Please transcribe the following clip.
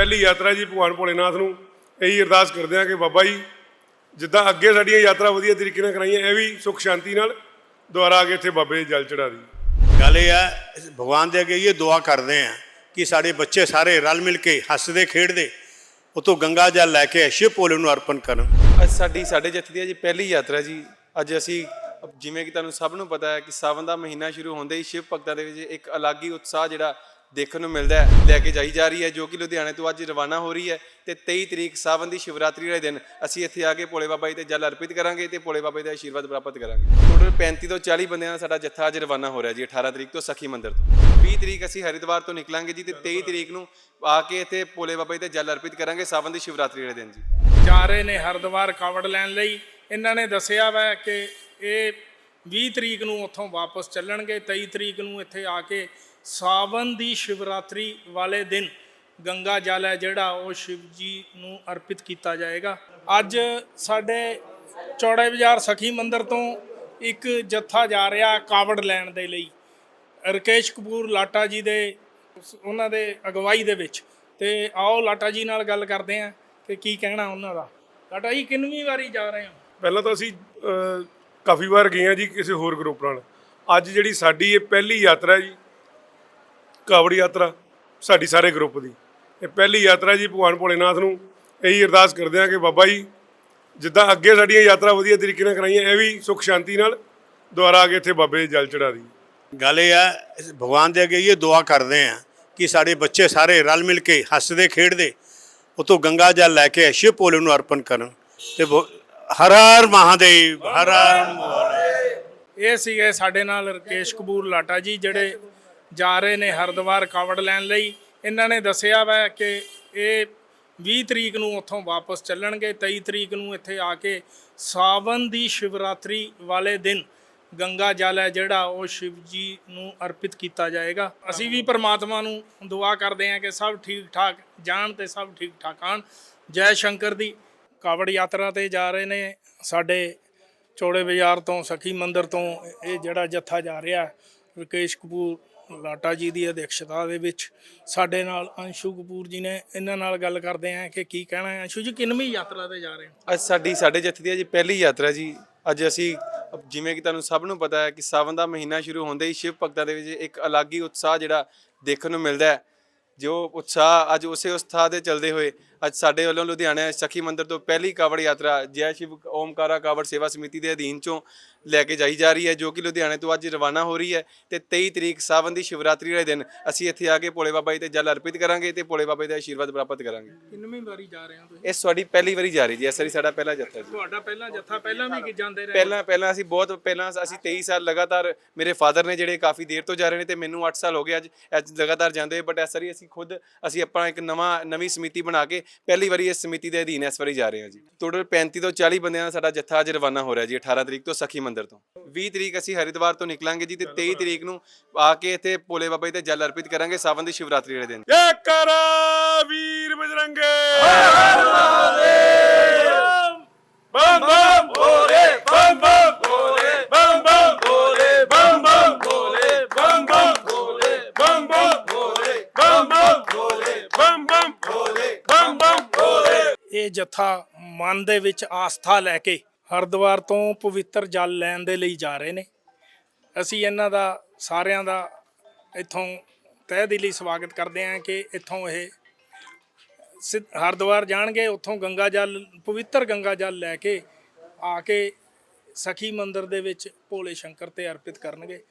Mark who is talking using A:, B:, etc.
A: ਪਹਿਲੀ ਯਾਤਰਾ ਜੀ ਭਗਵਾਨ ਭੋਲੇਨਾਥ ਨੂੰ। ਇਹੀ ਅਰਦਾਸ ਕਰਦੇ ਹਾਂ ਕਿ ਬਾਬਾ ਜੀ ਜਿੱਦਾਂ ਅੱਗੇ ਸਾਡੀਆਂ ਯਾਤਰਾ ਵਧੀਆ ਤਰੀਕੇ ਨਾਲ ਕਰਾਈਆਂ ਇਹ ਵੀ ਸੁਖ ਸ਼ਾਂਤੀ ਨਾਲ ਦੁਆਰਾ ਆ ਕੇ ਇੱਥੇ ਬਾਬੇ ਜਲ ਚੜਾ ਦੀ
B: ਗੱਲ ਇਹ ਹੈ ਭਗਵਾਨ ਦੇ ਅੱਗੇ ਇਹ ਦੁਆ ਕਰਦੇ ਆ ਕਿ ਸਾਡੇ ਬੱਚੇ ਸਾਰੇ ਰਲ ਮਿਲ ਕੇ ਹੱਸਦੇ ਖੇਡਦੇ ਉਤੋਂ ਗੰਗਾ ਜਲ ਲੈ ਕੇ ਸ਼ਿਵ ਭੋਲੇ ਨੂੰ ਅਰਪਣ ਕਰਨ।
C: ਅੱਜ ਸਾਡੀ ਸਾਡੇ ਜੱਥੇ ਦੀ ਜੀ ਪਹਿਲੀ ਯਾਤਰਾ ਜੀ। ਅੱਜ ਅਸੀਂ ਜਿਵੇਂ ਕਿ ਤੁਹਾਨੂੰ ਸਭ ਨੂੰ ਪਤਾ ਹੈ ਕਿ ਸਾਵਨ ਦਾ ਮਹੀਨਾ ਸ਼ੁਰੂ ਹੁੰਦੇ ਹੀ ਸ਼ਿਵ ਭਗਤਾਂ ਦੇ ਵਿੱਚ ਇੱਕ ਅਲੱਗ ਹੀ ਉਤਸ਼ਾਹ ਜਿਹੜਾ ਦੇਖਣ ਨੂੰ ਮਿਲਦਾ ਹੈ, ਲੈ ਕੇ ਜਾਈ ਜਾ ਰਹੀ ਹੈ, ਜੋ ਕਿ ਲੁਧਿਆਣੇ ਤੋਂ ਅੱਜ ਰਵਾਨਾ ਹੋ ਰਹੀ ਹੈ। ਤੇ 23 ਤਰੀਕ ਸਾਵਨ ਦੀ ਸ਼ਿਵਰਾਤਰੀ ਵਾਲੇ ਦਿਨ ਅਸੀਂ ਇੱਥੇ ਆ ਕੇ ਭੋਲੇ ਬਾਬਾ ਜੀ ਤੇ ਜਲ ਅਰਪਿਤ ਕਰਾਂਗੇ ਤੇ ਭੋਲੇ ਬਾਬਾ ਜੀ ਦਾ ਆਸ਼ੀਰਵਾਦ ਪ੍ਰਾਪਤ ਕਰਾਂਗੇ। ਟੋਟਲ 35 ਤੋਂ 40 ਬੰਦਿਆਂ ਦਾ ਸਾਡਾ ਜੱਥਾ ਅੱਜ ਰਵਾਨਾ ਹੋ ਰਿਹਾ ਜੀ 18 ਤਰੀਕ ਤੋਂ ਸਖੀ ਮੰਦਿਰ ਤੋਂ। 20 ਤਰੀਕ ਅਸੀਂ ਹਰਿਦੁਆਰ ਤੋਂ ਨਿਕਲਾਂਗੇ ਜੀ ਤੇ 23 ਤਰੀਕ ਨੂੰ ਆ ਕੇ ਇੱਥੇ ਭੋਲੇ ਬਾਬਾ ਜੀ ਤੇ ਜਲ ਅਰਪਿਤ ਕਰਾਂਗੇ ਸਾਵਨ ਦੀ ਸ਼ਿਵਰਾਤਰੀ ਵਾਲੇ ਦਿਨ ਜੀ।
D: ਜਾ ਰਹੇ ਨੇ ਹਰਿਦੁਆਰ ਕਾਵੜ ਲੈਣ ਲਈ। ਇਹਨਾਂ ਨੇ ਦੱਸਿਆ ਵਾ ਕਿ ਇਹ 20 ਤਰੀਕ ਨੂੰ ਉੱਥੋਂ ਵਾਪਸ ਚੱਲਣਗੇ 23 ਤਰੀਕ ਨੂੰ ਇੱਥੇ ਆ ਕੇ ਸਾਵਨ ਦੀ ਸ਼ਿਵਰਾਤਰੀ ਵਾਲੇ ਦਿਨ ਗੰਗਾ ਜਲ ਹੈ ਜਿਹੜਾ ਉਹ ਸ਼ਿਵ ਜੀ ਨੂੰ ਅਰਪਿਤ ਕੀਤਾ ਜਾਏਗਾ। ਅੱਜ ਸਾਡੇ ਚੌੜੇ ਬਾਜ਼ਾਰ ਸਖੀ ਮੰਦਿਰ ਤੋਂ ਇੱਕ ਜੱਥਾ ਜਾ ਰਿਹਾ ਕਾਵੜ ਲੈਣ ਦੇ ਲਈ, ਰਕੇਸ਼ ਕਪੂਰ ਲਾਟਾ ਜੀ ਦੇ, ਉਹਨਾਂ ਦੇ ਅਗਵਾਈ ਦੇ ਵਿੱਚ। ਤੇ ਆਓ ਲਾਟਾ ਜੀ ਨਾਲ ਗੱਲ ਕਰਦੇ ਆਂ ਕਿ ਕੀ ਕਹਿਣਾ ਉਹਨਾਂ ਦਾ? ਲਾਟਾ ਜੀ, ਕਿੰਨਵੀਂ ਵਾਰੀ ਜਾ ਰਹੇ ਹੋ?
A: ਪਹਿਲਾਂ ਤਾਂ ਅਸੀਂ ਕਾਫੀ ਵਾਰ ਗਏ ਹਾਂ ਜੀ ਕਿਸੇ ਹੋਰ ਗਰੁੱਪ ਨਾਲ। ਅੱਜ ਜਿਹੜੀ ਸਾਡੀ ਇਹ ਪਹਿਲੀ ਯਾਤਰਾ ਜੀ, ਕਾਵੜ ਯਾਤਰਾ, ਸਾਡੀ ਸਾਰੇ ਗਰੁੱਪ ਦੀ। ਇਹ ਪਹਿਲੀ ਯਾਤਰਾ ਜੀ ਭਗਵਾਨ ਭੋਲੇਨਾਥ ਨੂੰ ਇਹੀ ਅਰਦਾਸ ਕਰਦੇ ਹਾਂ ਕਿ ਬਾਬਾ ਜੀ, ਜਿੱਦਾਂ ਅੱਗੇ ਸਾਡੀਆਂ ਯਾਤਰਾ ਵਧੀਆ ਤਰੀਕੇ ਨਾਲ ਕਰਾਈਆਂ, ਇਹ ਵੀ ਸੁਖ ਸ਼ਾਂਤੀ ਨਾਲ ਦੁਆਰਾ ਆ ਕੇ ਇੱਥੇ ਬਾਬੇ ਦੇ ਜਲ ਚੜਾ ਦੀ।
B: ਗੱਲ ਇਹ ਹੈ ਭਗਵਾਨ ਦੇ ਅੱਗੇ ਇਹ ਦੁਆ ਕਰਦੇ ਆ ਕਿ ਸਾਡੇ ਬੱਚੇ ਸਾਰੇ ਰਲ ਮਿਲ ਕੇ ਹੱਸਦੇ, ਖੇਡਦੇ, ਉਤੋਂ ਗੰਗਾ ਜਲ ਲੈ ਕੇ ਸ਼ਿਵ ਭੋਲੇ ਨੂੰ ਅਰਪਣ ਕਰਨ ਤੇ ਭ- ਹਰ ਹਰ ਮਹਾਦੇਵ, ਹਰ
D: ਇਹ ਸੀਗੇ ਸਾਡੇ ਨਾਲ ਰਕੇਸ਼ ਕਪੂਰ ਲਾਟਾ ਜੀ, ਜਿਹੜੇ ਜਾ ਰਹੇ ਨੇ ਹਰਿਦੁਆਰ ਕਾਵੜ ਲੈਣ ਲਈ। ਇਹਨਾਂ ਨੇ ਦੱਸਿਆ ਵਾ ਕਿ ਇਹ 20 ਤਰੀਕ ਨੂੰ ਉੱਥੋਂ ਵਾਪਸ ਚੱਲਣਗੇ 23 ਤਰੀਕ ਨੂੰ ਇੱਥੇ ਆ ਕੇ ਸਾਵਨ ਦੀ ਸ਼ਿਵਰਾਤਰੀ ਵਾਲੇ ਦਿਨ ਗੰਗਾ ਜਲ ਹੈ ਜਿਹੜਾ, ਉਹ ਸ਼ਿਵ ਜੀ ਨੂੰ ਅਰਪਿਤ ਕੀਤਾ ਜਾਏਗਾ। ਅਸੀਂ ਵੀ ਪ੍ਰਮਾਤਮਾ ਨੂੰ ਦੁਆ ਕਰਦੇ ਹਾਂ ਕਿ ਸਭ ਠੀਕ ਠਾਕ ਜਾਣ ਤੇ ਸਭ ਠੀਕ ਠਾਕ ਆਣ। ਜੈ ਸ਼ੰਕਰ ਦੀ। ਕਾਵੜ ਯਾਤਰਾ ਤੇ ਜਾ ਰਹੇ ਨੇ। ਸਾਡੇ ਚੌੜੇ ਬਾਜ਼ਾਰ ਤੋਂ ਸਖੀ ਮੰਦਿਰ ਤੋਂ ਇਹ ਜਿਹੜਾ ਜੱਥਾ ਜਾ ਰਿਹਾ ਹੈ, ਰਕੇਸ਼ ਕਪੂਰ ਲਾਟਾ ਜੀ ਦੀ ਅਧਿਕਸ਼ਤਾ ਦੇ ਵਿੱਚ ਸਾਡੇ ਨਾਲ ਅੰਸ਼ੂ ਕਪੂਰ ਜੀ ਨੇ ਇਹਨਾਂ ਨਾਲ ਗੱਲ ਕਰਦੇ ਆਂ ਕਿ ਕੀ ਕਹਿਣਾ ਹੈ। ਅੰਸ਼ੂ ਜੀ ਕਿੰਨਵੀਂ ਯਾਤਰਾ ਤੇ ਜਾ ਰਹੇ ਹੋ?
C: ਅੱਜ ਸਾਡੀ ਸਾਡੇ ਜੱਥੇ ਦੀ ਅੱਜ ਪਹਿਲੀ ਯਾਤਰਾ ਜੀ। ਅੱਜ ਅਸੀਂ ਜਿਵੇਂ ਕਿ ਤੁਹਾਨੂੰ ਸਭ ਨੂੰ ਪਤਾ ਹੈ ਕਿ ਸਾਵਨ ਦਾ ਮਹੀਨਾ ਸ਼ੁਰੂ ਹੁੰਦੇ ਹੀ ਸ਼ਿਵ ਭਗਤਾਂ ਦੇ ਵਿੱਚ ਇੱਕ ਅਲੱਗ ਹੀ ਉਤਸ਼ਾਹ ਜਿਹੜਾ ਦੇਖਣ ਨੂੰ ਮਿਲਦਾ ਹੈ। ਜੋ ਉਤਸ਼ਾਹ ਅੱਜ ਉਸੇ ਉਤਸ਼ਾਹ ਦੇ ਚੱਲਦੇ ਹੋਏ ਅੱਜ ਸਾਡੇ ਵੱਲੋਂ ਲੁਧਿਆਣਾ ਸਖੀ ਮੰਦਿਰ ਤੋਂ ਪਹਿਲੀ ਕਾਵੜ ਯਾਤਰਾ ਜੈ ਸ਼ਿਵ ਓਮਕਾਰਾ ਕਾਵੜ ਸੇਵਾ ਸਮਿਤੀ ਦੇ ਅਧੀਨ ਚੋਂ ਲੈ ਕੇ ਜਾਈ ਜਾ ਰਹੀ ਹੈ ਜੋ ਕਿ ਲੁਧਿਆਣੇ ਤੋਂ ਅੱਜ ਰਵਾਨਾ ਹੋ ਰਹੀ ਹੈ ਤੇ 23 ਤਰੀਕ ਸਾਵਨ ਦੀ ਸ਼ਿਵਰਾਤਰੀ ਵਾਲੇ ਦਿਨ ਅਸੀਂ ਇੱਥੇ ਆ ਕੇ ਭੋਲੇ ਬਾਬਾ ਜੀ ਤੇ ਜਲ ਅਰਪਿਤ ਕਰਾਂਗੇ ਤੇ ਭੋਲੇ ਬਾਬਾ ਜੀ ਦਾ ਆਸ਼ੀਰਵਾਦ ਪ੍ਰਾਪਤ ਕਰਾਂਗੇ।
D: ਕਿੰਨਵੀਂ ਵਾਰੀ ਜਾ ਰਹੇ ਹੋ ਤੁਸੀਂ?
C: ਇਹ ਸਾਡੀ ਪਹਿਲੀ ਵਾਰੀ ਜਾ ਰਹੀ ਜੀ ਇਸ ਵਾਰੀ ਸਾਡਾ ਪਹਿਲਾ ਜੱਥਾ ਜੀ।
D: ਤੁਹਾਡਾ ਪਹਿਲਾ ਜੱਥਾ ਪਹਿਲਾਂ ਵੀ ਕਿ ਜਾਂਦੇ ਰਹੇ?
C: ਪਹਿਲਾਂ ਪਹਿਲਾਂ ਅਸੀਂ ਬਹੁਤ ਪਹਿਲਾਂ ਅਸੀਂ 23 ਸਾਲ ਲਗਾਤਾਰ ਮੇਰੇ ਫਾਦਰ ਨੇ ਜਿਹੜੇ ਕਾਫੀ ਦੇਰ ਤੋਂ ਜਾ ਰਹੇ ਨੇ ਤੇ ਮੈਨੂੰ 8 ਸਾਲ ਹੋ ਗਏ ਅੱਜ ਅੱਜ ਲਗਾਤਾਰ ਜਾਂਦੇ ਬਟ ਇਸ ਵਾਰੀ ਅਸੀਂ ਖੁਦ ਅਸੀਂ ਆਪਣਾ ਇੱਕ ਨਵਾਂ ਨਵੀਂ ਸਮਿਤੀ ਬਣਾ ਕੇ ਪਹਿਲੀ ਵਾਰੀ ਇਸ ਸਮਿਤੀ ਦੇ ਅਧੀਨ ਇਸ ਵਾਰੀ ਜਾ ਰਹੇ ਹਾਂ ਜੀ। ਟੋਟਲ 35 ਤੋਂ 40 ਬੰਦਿਆਂ ਦਾ ਸਾਡਾ ਜੱਥਾ ਅੱਜ ਰਵਾਨਾ ਹੋ ਰਿਹਾ ਜੀ 18 ਤਰੀਕ ਤੋਂ ਸਖੀ ਮੰਦਿਰ ਤੋਂ। 20 ਤਰੀਕ ਅਸੀਂ ਹਰਿਦੁਆਰ ਤੋਂ ਨਿਕਲਾਂਗੇ ਜੀ ਤੇ 23 ਤਰੀਕ ਨੂੰ ਆ ਕੇ ਇੱਥੇ ਭੋਲੇ ਬਾਬਾ ਜੀ ਤੇ ਜਲ ਅਰਪਿਤ ਕਰਾਂਗੇ ਸਾਵਨ ਦੀ ਸ਼ਿਵਰਾਤਰੀ ਵਾਲੇ ਦਿਨ।
A: ਜੈ ਕਰ ਵੀਰ ਬਜਰੰਗੇ। ਬੰਮ ਬੰਮ ਭੋਲੇ
D: ਇਹ ਜਥਾ ਮਨ ਦੇ ਵਿੱਚ ਆਸਥਾ ਲੈ ਕੇ ਹਰਿਦੁਆਰ ਤੋਂ ਪਵਿੱਤਰ ਜਲ ਲੈਣ ਦੇ ਲਈ ਜਾ ਰਹੇ ਨੇ। ਅਸੀਂ ਇਹਨਾਂ ਦਾ, ਸਾਰਿਆਂ ਦਾ ਇੱਥੋਂ ਤਹਿ ਦਿਲੀ ਸਵਾਗਤ ਕਰਦੇ ਹਾਂ ਕਿ ਇੱਥੋਂ ਇਹ ਸਿੱਧ- ਹਰਿਦੁਆਰ ਜਾਣਗੇ, ਉੱਥੋਂ ਗੰਗਾ ਜਲ, ਪਵਿੱਤਰ ਗੰਗਾ ਜਲ ਲੈ ਕੇ ਆ ਕੇ ਸਖੀ ਮੰਦਿਰ ਦੇ ਵਿੱਚ ਭੋਲੇ ਸ਼ੰਕਰ ਤੇ ਅਰਪਿਤ ਕਰਨਗੇ।